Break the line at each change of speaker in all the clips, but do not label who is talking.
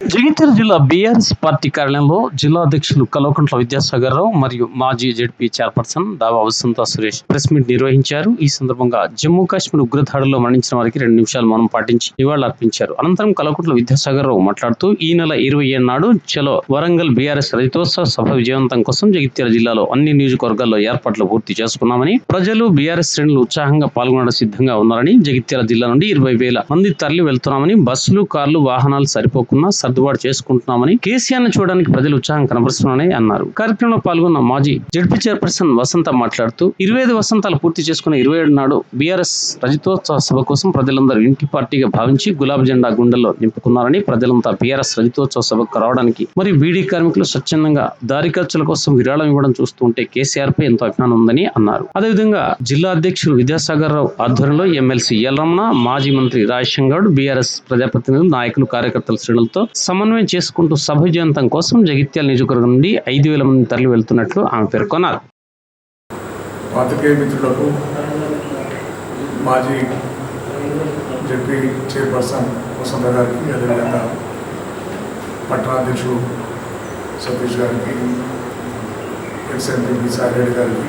జగిత్యాల జిల్లా BRS party కార్యాలయంలో జిల్లా అధ్యక్షులు కల్వకుంట్ల విద్యాసాగర్ రావు మరియు మాజీ జెడ్పీ చైర్పర్సన్ దావా వసంత సురేష్ ప్రెస్ మీట్ నిర్వహించారు. ఈ సందర్భంగా జమ్మూ కాశ్మీర్ ఉగ్రదాడుల్లో మరణించిన వారికి రెండు నిమిషాలు మౌనం పాటించి నివాళులర్పించారు. అనంతరం కల్వకుంట్ల విద్యాసాగర్ రావు మాట్లాడుతూ ఈ నెల ఇరవై ఏడు నాడు చలో వరంగల్ బీఆర్ఎస్ రజతోత్సవ సభ విజయవంతం కోసం జగిత్యాల జిల్లాలో అన్ని నియోజకవర్గాల్లో ఏర్పాట్లు పూర్తి చేసుకున్నామని ప్రజలు బీఆర్ఎస్ శ్రేణులు ఉత్సాహంగా పాల్గొనడం సిద్ధంగా ఉన్నారని జగిత్యాల జిల్లా నుండి ఇరవై వేల మంది తరలి వెళ్తున్నామని బస్సులు కార్లు వాహనాలు సరిపోకున్నా సర్దుబాటు చేసుకుంటున్నామని కేసీఆర్ను చూడడానికి ప్రజలు ఉత్సాహం కనబరుస్తున్నారని అన్నారు. కార్యక్రమంలో పాల్గొన్న మాజీ జడ్పీ చైర్పర్సన్ వసంత మాట్లాడుతూ ఇరవై ఐదు వసంతాలు పూర్తి చేసుకున్న ఇరవై ఏడు నాడు బీఆర్ఎస్ రజతోత్సవ సభ కోసం ప్రజలందరూ ఇంటి పార్టీగా భావించి గులాబ్ జెండా గుండెల్లో నింపుకున్నారని ప్రజలంతా బీఆర్ఎస్ రజతోత్సవ సభకు రావడానికి మరియు బీడీ కార్మికులు స్వచ్ఛందంగా దారి ఖర్చుల కోసం విరాళం ఇవ్వడం చూస్తుంటే కేసీఆర్ పై ఎంతో అభిమానం ఉందని అన్నారు. అదేవిధంగా జిల్లా అధ్యక్షుడు విద్యాసాగర్ రావు ఆధ్వర్యంలో ఎమ్మెల్సీ ఎల్ రమణ మాజీ మంత్రి రాజశంకర్ బీఆర్ఎస్ ప్రజాప్రతినిధులు నాయకులు కార్యకర్తల శ్రేణులతో సమన్వయం చేసుకుంటూ సభ విజయవంతం కోసం జగిత్యాల నియోజకవర్గం నుండి ఐదు వేల మంది తరలి వెళ్తున్నట్లు ఆమె పేర్కొన్నారు.
పాత్రికేయ మిత్రులకు మాజీ జడ్పీ చైర్పర్సన్ వసంత గారికి అదేవిధంగా పట్టణాధ్యక్షుడు సతీష్ గారికి ఎక్స్ ఎంపీ సాయిరెడ్డి గారికి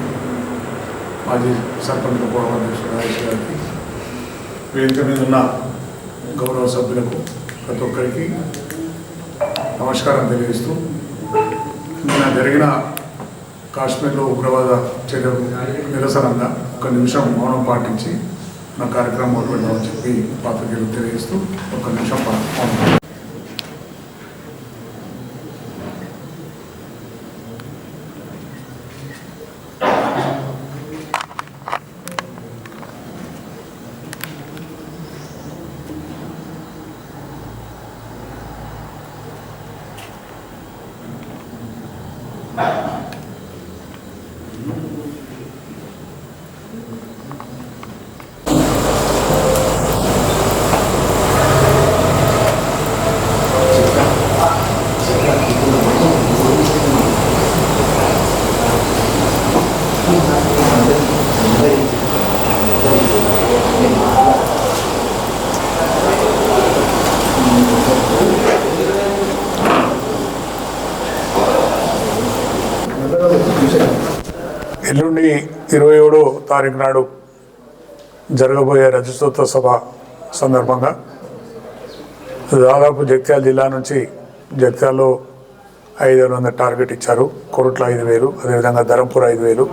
మాజీ సర్పంచ్ ఉప అధ్యక్షుడు రాజేష్ గారికి వేదిక మీద ఉన్న గౌరవ సభ్యులకు ప్రతి ఒక్కరికి నమస్కారం తెలియజేస్తూ నిన్న జరిగిన కాశ్మీర్లో ఉగ్రవాద చర్యలు నిరసనంగా ఒక నిమిషం మౌనం పాటించి నా కార్యక్రమం మొదలుపెడదామని చెప్పి పాత్రికేయులు తెలియజేస్తూ ఒక నిమిషం మౌనం ఎల్లుండి ఇరవై ఏడో తారీఖు నాడు జరగబోయే రజతోత్సవ సభ సందర్భంగా దాదాపు జగిత్యాల జిల్లా నుంచి జగిత్యాలలో ఐదు వేల వందల టార్గెట్ ఇచ్చారు. కొరట్ల ఐదు వేలు అదేవిధంగా ధరంపూర్ ఐదు వేలు.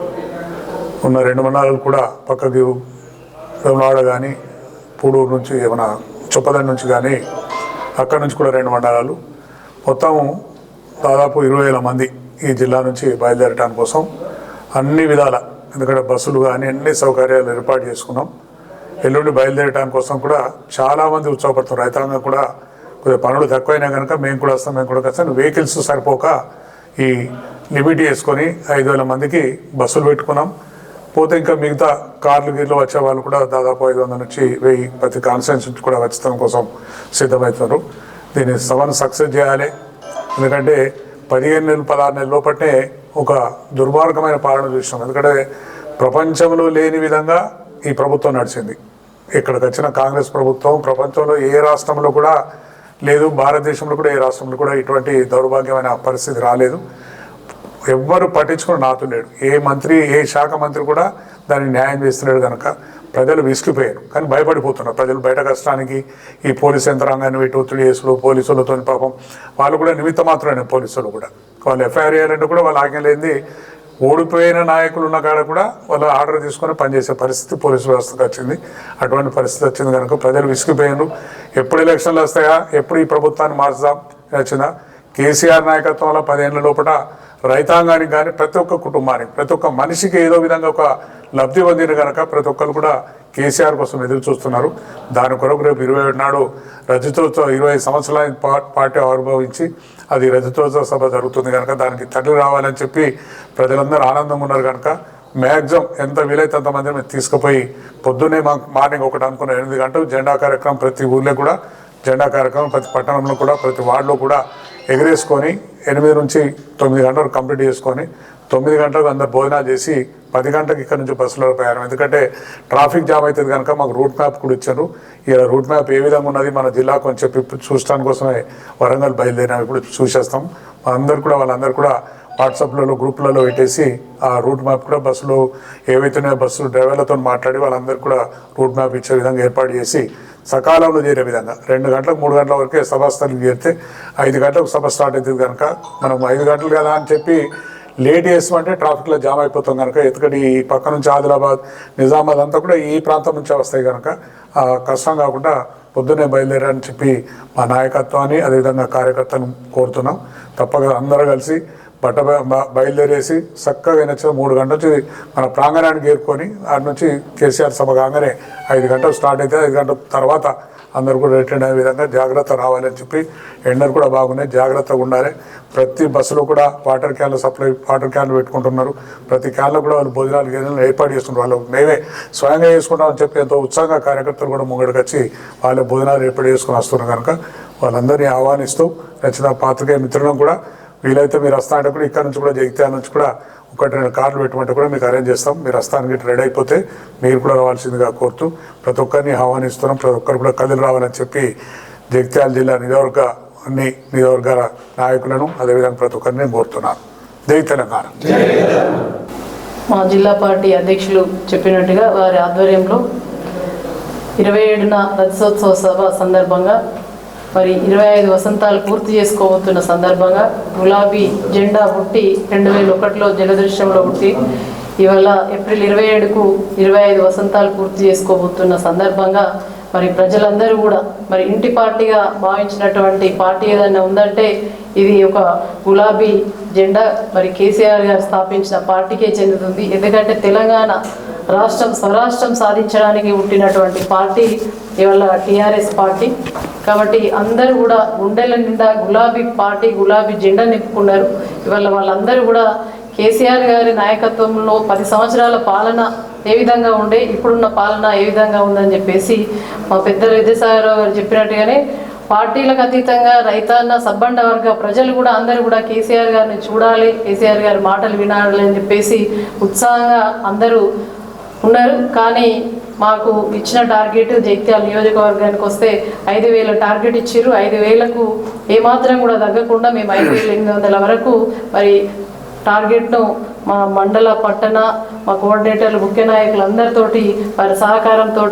ఉన్న రెండు మండలాలు కూడా పక్కకి వేమనాడ కానీ పూడూరు నుంచి ఏమైనా చొప్పదండి నుంచి కానీ అక్కడ నుంచి కూడా రెండు మండలాలు. మొత్తం దాదాపు ఇరవై వేల మంది ఈ జిల్లా నుంచి బయలుదేరటాని కోసం అన్ని విధాల ఎందుకంటే బస్సులు కానీ అన్ని సౌకర్యాలు ఏర్పాటు చేసుకున్నాం. ఎల్లుండి బయలుదేరటం కోసం కూడా చాలామంది ఉత్సాహపడుతున్నారు. రైతాంగం కూడా కొద్దిగా పనులు తక్కువైనా కనుక మేము కూడా వస్తాం మేము కూడా వస్తాం. వెహికల్స్ సరిపోక ఈ లిమిట్ చేసుకొని ఐదు వేల మందికి బస్సులు పెట్టుకున్నాం. పోతే ఇంకా మిగతా కార్లు గీర్లు వచ్చే వాళ్ళు కూడా దాదాపు ఐదు వందల నుంచి వెయ్యి ప్రతి కాన్ఫరెన్స్ నుంచి కూడా వచ్చడం కోసం సిద్ధమవుతున్నారు. దీన్ని సవన్ సక్సెస్ చేయాలి. ఎందుకంటే పదిహేను నెలలు పదహారు నెలల లోపటే ఒక దుర్మార్గమైన పాలన చూసినాం ఎందుకంటే ప్రపంచంలో లేని విధంగా ఈ ప్రభుత్వం నడిచింది ఇక్కడికి వచ్చిన కాంగ్రెస్ ప్రభుత్వం ప్రపంచంలో ఏ రాష్ట్రంలో కూడా లేదు భారతదేశంలో కూడా ఏ రాష్ట్రంలో కూడా ఇటువంటి దౌర్భాగ్యమైన పరిస్థితి రాలేదు ఎవ్వరు పట్టించుకుని నాతో లేడు ఏ మంత్రి ఏ శాఖ మంత్రి కూడా దాన్ని న్యాయం చేస్తున్నాడు కనుక ప్రజలు విసిగిపోయారు కానీ భయపడిపోతున్నారు ప్రజలు బయట కష్టానికి ఈ పోలీస్ యంత్రాంగాన్ని పెట్టి ఒత్తిడి చేసులు పోలీసులతో పాపం వాళ్ళు కూడా నిమిత్త మాత్రమే పోలీసులు కూడా వాళ్ళు ఎఫ్ఐఆర్ చేయాలంటే కూడా వాళ్ళు ఆజ్ఞ లేనిది ఓడిపోయిన నాయకులు ఉన్న కాడ కూడా వాళ్ళు ఆర్డర్ తీసుకొని పనిచేసే పరిస్థితి పోలీసు వ్యవస్థకు వచ్చింది. అటువంటి పరిస్థితి వచ్చింది కనుక ప్రజలు విసిగిపోయారు ఎప్పుడు ఎలక్షన్లు వస్తాయా? ఎప్పుడు ఈ ప్రభుత్వాన్ని మార్చుదాం? వచ్చిందా కేసీఆర్ నాయకత్వంలో పదేళ్ళ లోపల రైతాంగానికి కానీ ప్రతి ఒక్క కుటుంబానికి ప్రతి ఒక్క మనిషికి ఏదో విధంగా ఒక లబ్ధి పొందిన కనుక ప్రతి ఒక్కరు కూడా కేసీఆర్ కోసం ఎదురు చూస్తున్నారు. దాని కొరకు రేపు ఇరవై నాడు రజతోత్సవం ఇరవై సంవత్సరాల పార్టీ ఆవిర్భవించి అది రజతోత్సవ సభ జరుగుతుంది కనుక దానికి తరలి రావాలని చెప్పి ప్రజలందరూ ఆనందంగా ఉన్నారు కనుక మ్యాక్సిమం ఎంత వీలైతే అంతమంది మేము తీసుకుపోయి పొద్దున్నే మాకు మార్నింగ్ ఒకటి అనుకున్న ఎనిమిది గంటలు జెండా కార్యక్రమం ప్రతి ఊర్లో కూడా జెండా కార్యక్రమం ప్రతి పట్టణంలో కూడా ప్రతి వార్డులో కూడా ఎగరేసుకొని ఎనిమిది నుంచి తొమ్మిది గంటలు కంప్లీట్ చేసుకొని తొమ్మిది గంటలకు అందరు భోజనాలు చేసి పది గంటలకు ఇక్కడ నుంచి బస్సులో పోయారు ఎందుకంటే ట్రాఫిక్ జామ్ అవుతుంది కనుక మాకు రూట్ మ్యాప్ కూడా ఇచ్చారు. ఈ రూట్ మ్యాప్ ఏ విధంగా ఉన్నది మన జిల్లాకు అని చెప్పి కోసమే వరంగల్ బయలుదేరినాం. ఇప్పుడు చూసేస్తాం. అందరు కూడా వాళ్ళందరూ కూడా వాట్సాప్లలో గ్రూప్లలో పెట్టేసి ఆ రూట్ మ్యాప్ కూడా బస్సులో ఏవైతున్నాయో బస్సు డ్రైవర్లతో మాట్లాడి వాళ్ళందరూ కూడా రూట్ మ్యాప్ ఇచ్చే విధంగా ఏర్పాటు చేసి సకాలంలో చేరే విధంగా. రెండు గంటలకు మూడు గంటల వరకే సభ స్థలికి చేరితే ఐదు గంటలకు సభ స్టార్ట్ అవుతుంది కనుక. మనం ఐదు గంటలు కదా అని చెప్పి లేట్ చేస్తామంటే ట్రాఫిక్లో జామ్ అయిపోతాం కనుక ఎందుకంటే ఈ పక్క నుంచి ఆదిలాబాద్ నిజామాబాద్ అంతా కూడా ఈ ప్రాంతం నుంచే వస్తాయి కనుక కష్టం కాకుండా పొద్దున్నే బయలుదేరని చెప్పి మా నాయకత్వాన్ని అదేవిధంగా కార్యకర్తను కోరుతున్నాం. తప్పక అందరూ కలిసి బట్ట బయలుదేరేసి చక్కగా నచ్చిన మూడు గంటల నుంచి మన ప్రాంగణానికి ఏరుకొని అటు నుంచి కేసీఆర్ సభ కాగానే ఐదు గంటలు స్టార్ట్ అయితే ఐదు గంటల తర్వాత అందరూ కూడా రిటర్న్ అయ్యే విధంగా జాగ్రత్త రావాలని చెప్పి ఎండలు కూడా బాగున్నాయి. జాగ్రత్తగా ఉండాలి. ప్రతి బస్సులో కూడా వాటర్ క్యాన్లు సప్లై వాటర్ క్యాన్లు పెట్టుకుంటున్నారు. ప్రతి క్యాన్లో కూడా వాళ్ళు భోజనాలు గీజనాలు ఏర్పాటు చేస్తున్నారు. వాళ్ళు మేమే స్వయంగా చేసుకుంటామని చెప్పి ఎంతో ఉత్సాహంగా కార్యకర్తలు కూడా ముంగడికి వచ్చి వాళ్ళ భోజనాలు ఏర్పాటు చేసుకుని వస్తున్నారు కనుక వాళ్ళందరినీ ఆహ్వానిస్తూ నచ్చిన పాత్రికేయ మిత్రులను కూడా వీలైతే మీరు వస్తానంటే కూడా ఇక్కడ నుంచి కూడా జగిత్యాల నుంచి కూడా ఒకటి రెండు కార్లు పెట్టమంటే కూడా మీకు అరేంజ్ చేస్తాం. మీరు వస్తానికి రెడీ అయిపోతే మీరు కూడా రావాల్సిందిగా కోరుతూ ప్రతి ఒక్కరిని ఆహ్వానిస్తున్నాం. ప్రతి ఒక్కరు కూడా కదిలి రావాలని చెప్పి జగిత్యాల జిల్లా నియోజకవర్గ అన్ని నియోజకవర్గాల నాయకులను అదేవిధంగా ప్రతి ఒక్కరిని కోరుతున్నాను. జై తెలంగాణ.
మా జిల్లా పార్టీ అధ్యక్షులు చెప్పినట్టుగా వారి ఆధ్వర్యంలో ఇరవై ఏడున రజతోత్సవ సభ సందర్భంగా మరి ఇరవై ఐదు వసంతాలు పూర్తి చేసుకోబోతున్న సందర్భంగా గులాబీ జెండా పుట్టి రెండు వేల ఒకటిలో జలదృశ్యంలో పుట్టి ఇవాళ ఏప్రిల్ ఇరవై ఏడుకు ఇరవై ఐదు వసంతాలు పూర్తి చేసుకోబోతున్న సందర్భంగా మరి ప్రజలందరూ కూడా మరి ఇంటి పార్టీగా భావించినటువంటి పార్టీ ఏదైనా ఉందంటే ఇది ఒక గులాబీ జెండా మరి కేసీఆర్ గారు స్థాపించిన పార్టీకే చెందుతుంది. ఎందుకంటే తెలంగాణ రాష్ట్రం స్వరాష్ట్రం సాధించడానికి పుట్టినటువంటి పార్టీ ఇవాళ టీఆర్ఎస్ పార్టీ. కాబట్టి అందరూ కూడా గుండెల నిండా గులాబీ పార్టీ గులాబీ జెండా నింపుకున్నారు. ఇవాళ వాళ్ళందరూ కూడా కేసీఆర్ గారి నాయకత్వంలో పది సంవత్సరాల పాలన ఏ విధంగా ఉండే ఇప్పుడున్న పాలన ఏ విధంగా ఉందని చెప్పేసి మా పెద్దలు విద్యాసాగరరావు గారు చెప్పినట్టుగానే పార్టీలకు అతీతంగా రైతాన్న సబ్బండ వర్గ ప్రజలు కూడా అందరూ కూడా కేసీఆర్ గారిని చూడాలి కేసీఆర్ గారి మాటలు వినాలి అని చెప్పేసి ఉత్సాహంగా అందరూ ఉన్నారు. కానీ మాకు ఇచ్చిన టార్గెట్ జగిత్యాల నియోజకవర్గానికి వస్తే ఐదు వేల టార్గెట్ ఇచ్చారు ఐదు వేలకు ఏమాత్రం కూడా తగ్గకుండా మేము ఐదు వేల ఎనిమిది వందల వరకు మరి టార్గెట్ను మా మండల పట్టణ మా కోఆర్డినేటర్లు ముఖ్య నాయకులు అందరితోటి వారి సహకారంతో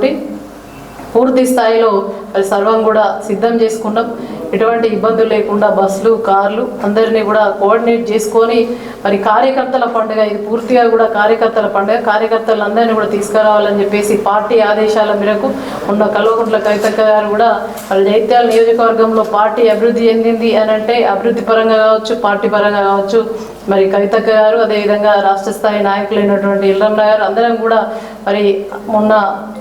పూర్తి స్థాయిలో మరి సర్వం కూడా సిద్ధం చేసుకున్నాం. ఎటువంటి ఇబ్బందులు లేకుండా బస్సులు కార్లు అందరినీ కూడా కోఆర్డినేట్ చేసుకొని మరి కార్యకర్తల పండుగ ఇది పూర్తిగా కూడా కార్యకర్తల పండుగ. కార్యకర్తలందరినీ కూడా తీసుకురావాలని చెప్పేసి పార్టీ ఆదేశాల మేరకు ఉన్న కల్వకుంట్ల కవితక్క గారు కూడా వాళ్ళ జైత్యాల నియోజకవర్గంలో పార్టీ అభివృద్ధి చెందింది అని అంటే అభివృద్ధి పరంగా కావచ్చు పార్టీ పరంగా కావచ్చు మరి కవితక్క గారు అదేవిధంగా రాష్ట్ర స్థాయి నాయకులైనటువంటి ఇల్లమ్మ గారు అందరం కూడా మరి మొన్న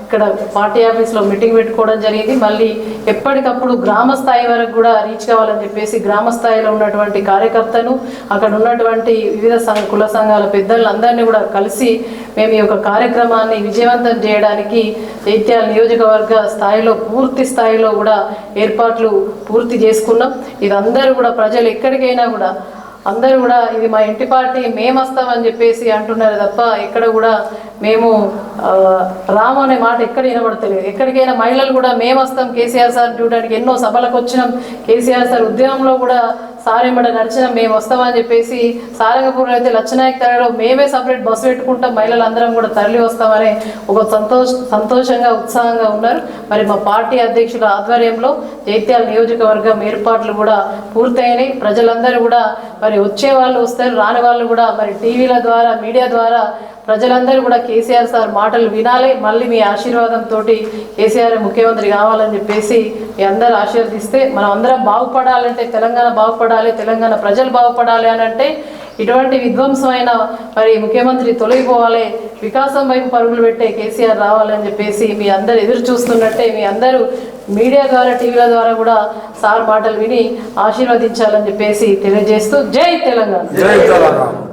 ఇక్కడ పార్టీ ఆఫీస్లో మీటింగ్ పెట్టుకోవడం జరిగింది. మళ్ళీ ఎప్పటికప్పుడు గ్రామ స్థాయి వరకు కూడా రీచ్ కావాలని చెప్పేసి గ్రామ స్థాయిలో ఉన్నటువంటి కార్యకర్తను అక్కడ ఉన్నటువంటి వివిధ సంఘ కుల సంఘాల పెద్దలందరినీ కూడా కలిసి మేము ఈ యొక్క కార్యక్రమాన్ని విజయవంతం చేయడానికి జైత్యాల నియోజకవర్గ స్థాయిలో పూర్తి స్థాయిలో కూడా ఏర్పాట్లు పూర్తి చేసుకున్నాం. ఇది అందరూ కూడా ప్రజలు ఎక్కడికైనా కూడా అందరూ కూడా ఇది మా ఇంటి పార్టీ మేము వస్తామని చెప్పేసి అంటున్నారు తప్ప ఎక్కడ కూడా మేము రాము అనే మాట ఎక్కడ వినబడతలేదు. ఎక్కడికైనా మహిళలు కూడా మేము వస్తాం కేసీఆర్ సార్ చూడడానికి ఎన్నో సభలకు వచ్చినాం. కేసీఆర్ సార్ ఉద్యమంలో కూడా సారేమడ నడిచిన మేము వస్తామని చెప్పేసి సారంగపూర్ అయితే లచ్చనాయక్ తరలో మేమే సపరేట్ బస్సు పెట్టుకుంటాం. మహిళలందరం కూడా తరలి వస్తామని ఒక సంతోష సంతోషంగా ఉత్సాహంగా ఉన్నారు. మరి మా పార్టీ అధ్యక్షుల ఆధ్వర్యంలో జైత్యాల నియోజకవర్గం ఏర్పాట్లు కూడా పూర్తయినాయి. ప్రజలందరూ కూడా మరి వచ్చే వాళ్ళు వస్తారు రాని వాళ్ళు కూడా మరి టీవీల ద్వారా మీడియా ద్వారా ప్రజలందరూ కూడా కేసీఆర్ సార్ మాటలు వినాలి. మళ్ళీ మీ ఆశీర్వాదంతో కేసీఆర్ ముఖ్యమంత్రి కావాలని చెప్పేసి మీ అందరూ ఆశీర్వదిస్తే మనం అందరం బాగుపడాలంటే తెలంగాణ బాగుపడాలి తెలంగాణ ప్రజలు బాగుపడాలి అని అంటే ఇటువంటి విధ్వంసమైన మరి ముఖ్యమంత్రి తొలగిపోవాలి. వికాసం వైపు పరుగులు పెట్టే కేసీఆర్ రావాలని చెప్పేసి మీ అందరు ఎదురు చూస్తున్నట్టే మీ అందరూ మీడియా ద్వారా టీవీల ద్వారా కూడా సార్ మాటలు విని ఆశీర్వదించాలని చెప్పేసి తెలియజేస్తూ జై తెలంగాణ.
జై తెలంగాణ